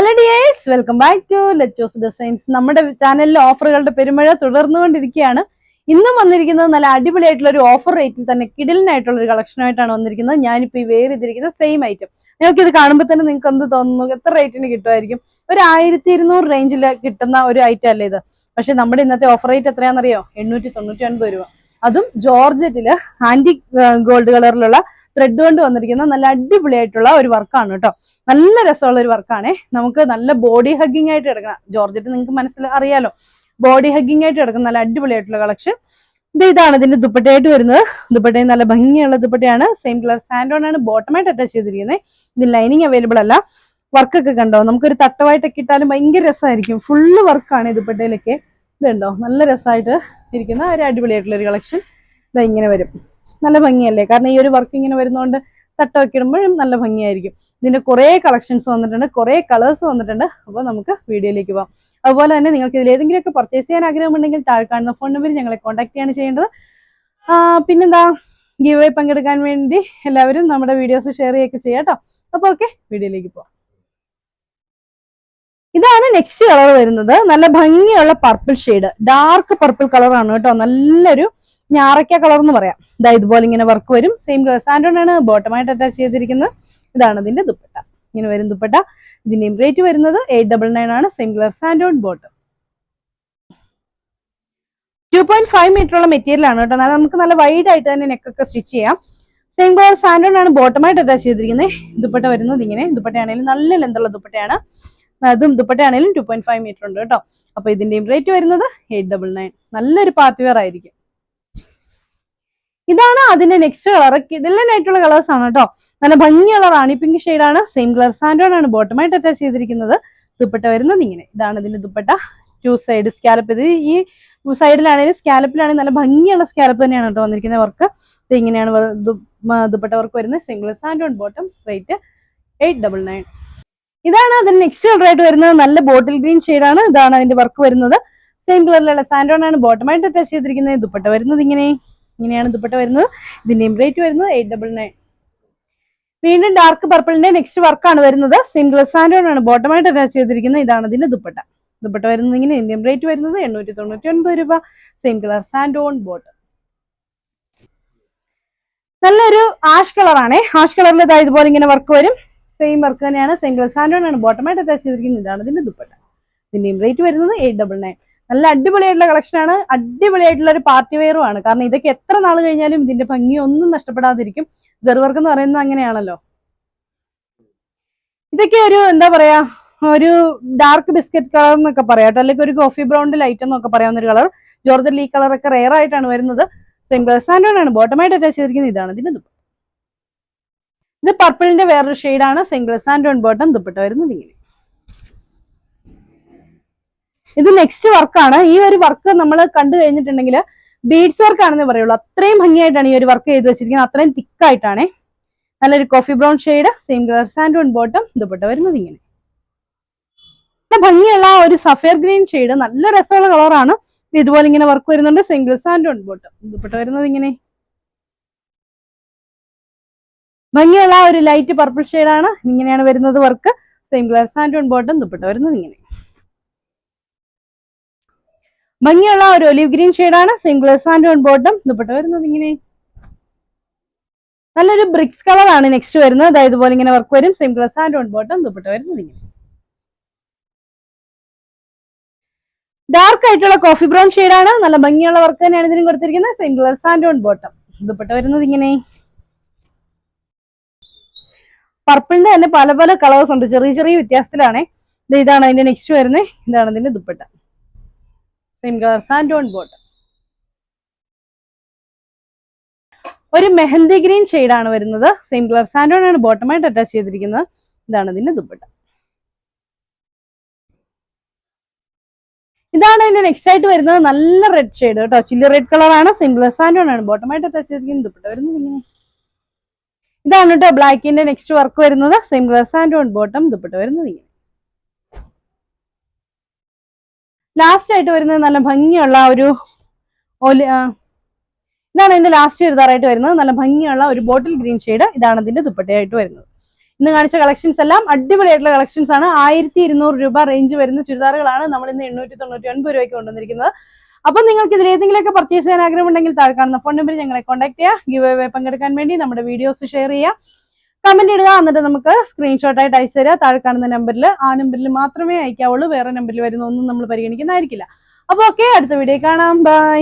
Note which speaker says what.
Speaker 1: Hello dears welcome back to Letos designs നമ്മുടെ ചാനലിലെ ഓഫറുകളുടെ പെരുമഴ തുടർന്നുകൊണ്ടിരിക്കുകയാണ്. ഇന്നും വന്നിരിക്കുന്നത് നല്ല അടിപൊളിയായിട്ടുള്ള ഒരു ഓഫർ റേറ്റിൽ തന്നെ കിടിലിനായിട്ടുള്ള ഒരു കളക്ഷനായിട്ടാണ് വന്നിരിക്കുന്നത്. ഞാനിപ്പോൾ ഈ വേറെ ചെയ്തിരിക്കുന്ന സെയിം ഐറ്റം നിങ്ങൾക്ക് ഇത് കാണുമ്പോൾ തന്നെ നിങ്ങൾക്ക് എന്ത് തോന്നുന്നു എത്ര റേറ്റിന് കിട്ടുമായിരിക്കും? ഒരു ആയിരത്തി ഇരുന്നൂറ് റേഞ്ചിൽ കിട്ടുന്ന ഒരു ഐറ്റം അല്ലേ ഇത്? പക്ഷെ നമ്മുടെ ഇന്നത്തെ ഓഫർ റേറ്റ് എത്രയാണെന്നറിയോ? എണ്ണൂറ്റി തൊണ്ണൂറ്റി ഒൻപത് രൂപ. അതും ജോർജറ്റിൽ ആന്റി ഗോൾഡ് കളറിലുള്ള ത്രെഡ് കൊണ്ട് വന്നിരിക്കുന്ന നല്ല അടിപൊളിയായിട്ടുള്ള ഒരു വർക്കാണ് കേട്ടോ. നല്ല രസമുള്ള ഒരു വർക്കാണേ. നമുക്ക് നല്ല ബോഡി ഹഗ്ഗിംഗ് ആയിട്ട് എടുക്കണം. ജോർജറ്റ് നിങ്ങൾക്ക് മനസ്സിൽ അറിയാലോ. ബോഡി ഹഗ്ഗിംഗ് ആയിട്ട് എടുക്കുന്ന നല്ല അടിപൊളിയായിട്ടുള്ള കളക്ഷൻ ഇത് ഇതാണ് ഇതിന്റെ ദുപ്പട്ടയായിട്ട് വരുന്നത്. ദുപ്പട്ടയും നല്ല ഭംഗിയുള്ള ദുപ്പട്ടയാണ്. സെയിം കളർ സാൻഡോൺ ആണ്. ബോട്ടമായിട്ട് അറ്റാച്ച് ചെയ്തിരിക്കുന്നത് ഇത് ലൈനിങ് അവൈലബിൾ അല്ല. വർക്കൊക്കെ കണ്ടോ? നമുക്കൊരു തട്ടമായിട്ടൊക്കെ ഇട്ടാലും ഭയങ്കര രസമായിരിക്കും. ഫുള്ള് വർക്കാണ് ദുപ്പട്ടയിലൊക്കെ. ഇതുണ്ടോ നല്ല രസമായിട്ട് ഇരിക്കുന്ന ഒരു അടിപൊളിയായിട്ടുള്ള ഒരു കളക്ഷൻ ഇതാ ഇങ്ങനെ വരും. നല്ല ഭംഗിയല്ലേ? കാരണം ഈ ഒരു വർക്ക് ഇങ്ങനെ വരുന്നതുകൊണ്ട് തട്ടമൊക്കെ ഇടുമ്പോഴും നല്ല ഭംഗിയായിരിക്കും. ഇതിന്റെ കുറേ കളക്ഷൻസ് വന്നിട്ടുണ്ട് കുറേ കളേഴ്സ് വന്നിട്ടുണ്ട്. അപ്പോൾ നമുക്ക് വീഡിയോയിലേക്ക് പോകാം. അതുപോലെ തന്നെ നിങ്ങൾക്ക് ഇതിൽ ഏതെങ്കിലുമൊക്കെ പർച്ചേസ് ചെയ്യാൻ ആഗ്രഹമുണ്ടെങ്കിൽ താഴെ കാണുന്ന ഫോൺ നമ്പറിൽ ഞങ്ങളെ കോൺടാക്ട് ചെയ്യാണ് ചെയ്യേണ്ടത്. പിന്നെന്താ ഗീവ് പങ്കെടുക്കാൻ വേണ്ടി എല്ലാവരും നമ്മുടെ വീഡിയോസ് ഷെയർ ചെയ്യൊക്കെ ചെയ്യാം കേട്ടോ. അപ്പോൾ ഓക്കെ വീഡിയോയിലേക്ക് പോവാം ഇതാണ് നെക്സ്റ്റ് കളർ വരുന്നത്. നല്ല ഭംഗിയുള്ള പർപ്പിൾ ഷെയ്ഡ് ഡാർക്ക് പർപ്പിൾ കളറാണ് കേട്ടോ. നല്ലൊരു ഞാറയ്ക്ക കളർ എന്ന് പറയാം. ഇതാ ഇതുപോലെ ഇങ്ങനെ വർക്ക് വരും. സെയിം ആണ് ബോട്ടമായിട്ട് അറ്റാച്ച് ചെയ്തിരിക്കുന്നത്. ഇതാണ് ഇതിന്റെ ദുപ്പട്ട. ഇങ്ങനെ വരും ദുപ്പട്ട. ഇതിന്റെയും റേറ്റ് വരുന്നത് എയ്റ്റ് ഡബിൾ നയൻ ആണ്. Singular സാൻഡോൺ bottom two point five meter ഉള്ള മെറ്റീരിയൽ ആണ് കേട്ടോ. എന്നാൽ നമുക്ക് നല്ല വൈഡ് ആയിട്ട് തന്നെ നെക്കൊക്കെ സ്റ്റിച്ച് ചെയ്യാം. സെയിം കളർ സാൻഡോൺ ആണ് ബോട്ടമായിട്ട് അറ്റാച്ച് ചെയ്തിരിക്കുന്നത്. ദുപ്പട്ട വരുന്നത് ഇങ്ങനെ. ദുപ്പട്ടയാണെങ്കിലും നല്ല ലെന്തുള്ള ദുപ്പട്ടയാണ്. അതും ദുപ്പട്ടയാണെങ്കിലും ടു പോയിന്റ് ഫൈവ് മീറ്റർ ഉണ്ട് കേട്ടോ. അപ്പൊ ഇതിന്റെയും റേറ്റ് വരുന്നത് എയ്റ്റ് ഡബിൾ നയൻ നല്ലൊരു പാർട്ടി വെയർ ആയിരിക്കും. ഇതാണ് അതിന്റെ നെക്സ്റ്റ് കളർ കിടലനായിട്ടുള്ള കളേഴ്സ് ആണ് കേട്ടോ. നല്ല ഭംഗിയുള്ള റാണി പിങ്ക് ആണ്. സെയിം കളർ സാൻഡോൺ ആണ് ബോട്ടമായിട്ട് അറ്റാച്ച് ചെയ്തിരിക്കുന്നത്. ദുപ്പട്ട വരുന്നത് ഇങ്ങനെ. ഇതാണ് ഇതിന്റെ ദുപ്പട്ട. ടു സൈഡ് സ്കാലപ്പ് ഇത് ഈ സൈഡിലാണെങ്കിലും സ്കാലപ്പിലാണെങ്കിൽ നല്ല ഭംഗിയുള്ള സ്കാലപ്പ് തന്നെയാണ് കേട്ടോ വന്നിരിക്കുന്ന വർക്ക് ഇത് ഇങ്ങനെയാണ് ദുപ്പട്ട വർക്ക് വരുന്നത്. Single സാൻഡോൺ bottom rate eight double nine ഇതാണ് അതിന് നെക്സ്റ്റ് കളർ ആയിട്ട് വരുന്നത്. നല്ല ബോട്ടിൽ ഗ്രീൻ ആണ്. ഇതാണ് അതിന്റെ വർക്ക് വരുന്നത്. സെയിം കളറിലുള്ള സാൻഡോൺ ആണ് ബോട്ടമായിട്ട് അറ്റാച്ച് ചെയ്തിരിക്കുന്നത്. ദുപ്പട്ട വരുന്നത് ഇങ്ങനെ. ഇങ്ങനെയാണ് ദുപ്പട്ട വരുന്നത്. ഇതിന്റെയും റേറ്റ് വരുന്നത് എയ്റ്റ് ഡബിൾ നയൻ വീണ്ടും ഡാർക്ക് പർപ്പിളിന്റെ നെക്സ്റ്റ് വർക്കാണ് വരുന്നത്. സിംഗിൾ സാൻഡോൺ ആണ്. ബോട്ടമായിട്ട് അറ്റാച്ച് ചെയ്തിരിക്കുന്നത് ഇതാണ് ഇതിന്റെ ദുപ്പട്ട. ദുപ്പട്ട വരുന്നത് ഇങ്ങനെ ഇന്ത്യൻ റേറ്റ് വരുന്നത് എണ്ണൂറ്റി തൊണ്ണൂറ്റി ഒൻപത് രൂപ സെയിം കളർ സാൻഡോൺ ബോട്ടം നല്ലൊരു ആഷ് കളറാണ് ആഷ് കളറിൽ ഇതാ ഇതുപോലെ ഇങ്ങനെ വർക്ക് വരും. സെയിം വർക്ക് തന്നെയാണ്. സെയിം കളർ സാൻഡോൺ ആണ് ബോട്ടമായിട്ട് അറ്റാച്ച് ചെയ്തിരിക്കുന്നത് ഇതാണ് ഇതിന്റെ ദുപ്പട്ട. ഇതിന്റെയും റേറ്റ് വരുന്നത് എയ്റ്റ് ഡബിൾ നയൻ നല്ല അടിപൊളിയായിട്ടുള്ള കളക്ഷനാണ് ആണ്. അടിപൊളിയായിട്ടുള്ള ഒരു പാർട്ടി വെയറും ആണ്. കാരണം ഇതൊക്കെ എത്ര നാൾ കഴിഞ്ഞാലും ഇതിന്റെ ഭംഗി ഒന്നും നഷ്ടപ്പെടാതിരിക്കും. ജെറുവർക്ക് എന്ന് പറയുന്നത് അങ്ങനെയാണല്ലോ. ഇതൊക്കെ ഒരു എന്താ പറയാ ഒരു ഡാർക്ക് ബിസ്ക്കറ്റ് കളർ എന്നൊക്കെ പറയാം അല്ലെങ്കിൽ ഒരു കോഫി ബ്രൗണ്ട് ലൈറ്റ് എന്നൊക്കെ പറയാവുന്ന ഒരു കളർ ജോർജ് ലീ കളർ ഒക്കെ റെയർ ആയിട്ടാണ് വരുന്നത്. കളർ സാൻഡോൺ ആണ്. ബോട്ടമായിട്ട് അറ്റാച്ച് ചെയ്തിരിക്കുന്നത് ഇതാണ്. ഇതിന്റെ ദുപ്പട്ട. ഇത് പർപ്പിളിന്റെ വേറൊരു ഷെയ്ഡാണ് സിംഗിൾ സാൻഡോൺ ബോട്ടം ദുപ്പട്ട വരുന്നത് ഇങ്ങനെ. ഇത് നെക്സ്റ്റ് വർക്കാണ് ഈ ഒരു വർക്ക് നമ്മൾ കണ്ടു കഴിഞ്ഞിട്ടുണ്ടെങ്കിൽ ബീഡ്സ് വർക്ക് ആണെന്ന് പറയുള്ളൂ. അത്രയും ഭംഗിയായിട്ടാണ് ഈ ഒരു വർക്ക് ചെയ്ത് വെച്ചിരിക്കുന്നത്. അത്രയും തിക്കായിട്ടാണ് നല്ലൊരു coffee brown shade same colour sand one bottom dupatta വരുന്നത് ഇങ്ങനെ. ഭംഗിയുള്ള ഒരു സഫയർ ഗ്രീൻ ഷെയ്ഡ് നല്ല രസമുള്ള കളറാണ് ഇതുപോലെ ഇങ്ങനെ വർക്ക് വരുന്നുണ്ട്. സിംഗിൾ വൺ ബോട്ടം ദുപ്പട്ട വരുന്നത് ഇങ്ങനെ. ഭംഗിയുള്ള ഒരു ലൈറ്റ് പർപ്പിൾ ഷെയ്ഡാണ് ഇങ്ങനെയാണ് വരുന്നത് വർക്ക് സെയിം കളർ വൺ ബോട്ടം ദുപ്പട്ട വരുന്നത് ഇങ്ങനെ. ഭംഗിയുള്ള ഒരു ഒലിവ് ഗ്രീൻ ഷെയ്ഡാണ് same and on bottom. Dupatta വരുന്നത് ഇങ്ങനെ. നല്ലൊരു ബ്രിക്സ് കളറാണ് നെക്സ്റ്റ് വരുന്നത്. അതായത് ഇതുപോലെ ഇങ്ങനെ വർക്ക് വരും. Same and on bottom dupatta വരുന്നത് ഇങ്ങനെ. ഡാർക്ക് ആയിട്ടുള്ള കോഫി ബ്രൗൺ ഷെയ്ഡാണ്. നല്ല ഭംഗിയുള്ള വർക്ക് തന്നെയാണ് ഇതിനും കൊടുത്തിരിക്കുന്നത്. Same and on bottom. Dupatta വരുന്നത് ഇങ്ങനെ. പർപ്പിളിന്റെ തന്നെ പല പല കളേഴ്സ് ഉണ്ട്. ചെറിയ ചെറിയ വ്യത്യാസത്തിലാണ്. ഇത് ഇതാണ് അതിന്റെ നെക്സ്റ്റ് വരുന്നത് ഇതാണ് അതിന്റെ dupatta. Same colour sand on boat. ഒരു മെഹന്തി ഗ്രീൻ ആണ് വരുന്നത്. സെയിം കളർ സാൻഡോൺ ആണ് ബോട്ടമായിട്ട് അറ്റാച്ച് ചെയ്തിരിക്കുന്നത്. ഇതാണ് ഇതിന്റെ ദുപ്പട്ട. ഇതാണ് ഇതിന്റെ നെക്സ്റ്റ് ആയിട്ട് വരുന്നത് നല്ല റെഡ് ഷെയ്ഡ് കേട്ടോ. ചില്ലി റെഡ് കളർ ആണ് സെയിം കളർ സാൻഡോൺ ആണ് ബോട്ടമായിട്ട് അറ്റാച്ച് ചെയ്തിരിക്കുന്ന ദുപ്പട്ട വരുന്നത് ഇങ്ങനെ. ഇതാണ് കേട്ടോ ബ്ലാക്കിന്റെ നെക്സ്റ്റ് വർക്ക് വരുന്നത്. സെയിം കളർ സാൻഡോൺ ബോട്ടം ദുപ്പട്ട വരുന്നത് ഇങ്ങനെ. ലാസ്റ്റ് ആയിട്ട് വരുന്നത് നല്ല ഭംഗിയുള്ള ഒരു ഇതാണ് ഇതിന്റെ ലാസ്റ്റ് എഴുതാറായിട്ട് വരുന്നത്. നല്ല ഭംഗിയുള്ള ഒരു ബോട്ടിൽ ഗ്രീൻ ഷെയ്ഡ് ഇതാണ് ഇതിന്റെ ദുപ്പട്ടയായിട്ട് വരുന്നത്. ഇന്ന് കാണിച്ച കളക്ഷൻസ് എല്ലാം അടിപൊളിയായിട്ടുള്ള കളക്ഷൻസ് ആണ്. ആയിരത്തി ഇരുന്നൂറ് രൂപ റേഞ്ച് വരുന്ന ചുരിദാറുകളാണ് നമ്മൾ ഇന്ന് എണ്ണൂറ്റി തൊണ്ണൂറ്റി ഒൻപത് രൂപയ്ക്ക് കൊണ്ടുവന്നിരിക്കുന്നത്. അപ്പോൾ നിങ്ങൾക്ക് ഇതിൽ ഏതെങ്കിലുമൊക്കെ പർച്ചേസ് ചെയ്യാൻ ആഗ്രഹമുണ്ടെങ്കിൽ താഴെ കാണുന്ന ഫോൺ നമ്പറിൽ ഞങ്ങളെ കോൺടാക്ട് ചെയ്യുക. ഗിവ് പങ്കെടുക്കാൻ വേണ്ടി നമ്മുടെ വീഡിയോസ് ഷെയർ ചെയ്യുക. കമന്റ് ഇടുക. എന്നിട്ട് നമുക്ക് സ്ക്രീൻഷോട്ട് ആയിട്ട് അയച്ചു തരിക താഴെ കാണുന്ന നമ്പറിൽ ആ നമ്പറിൽ മാത്രമേ അയക്കാവുള്ളൂ. വേറെ നമ്പറിൽ വരുന്ന ഒന്നും നമ്മൾ പരിഗണിക്കുന്നതായിരിക്കില്ല. അപ്പോൾ ഓക്കെ അടുത്ത വീഡിയോ കാണാം. ബൈ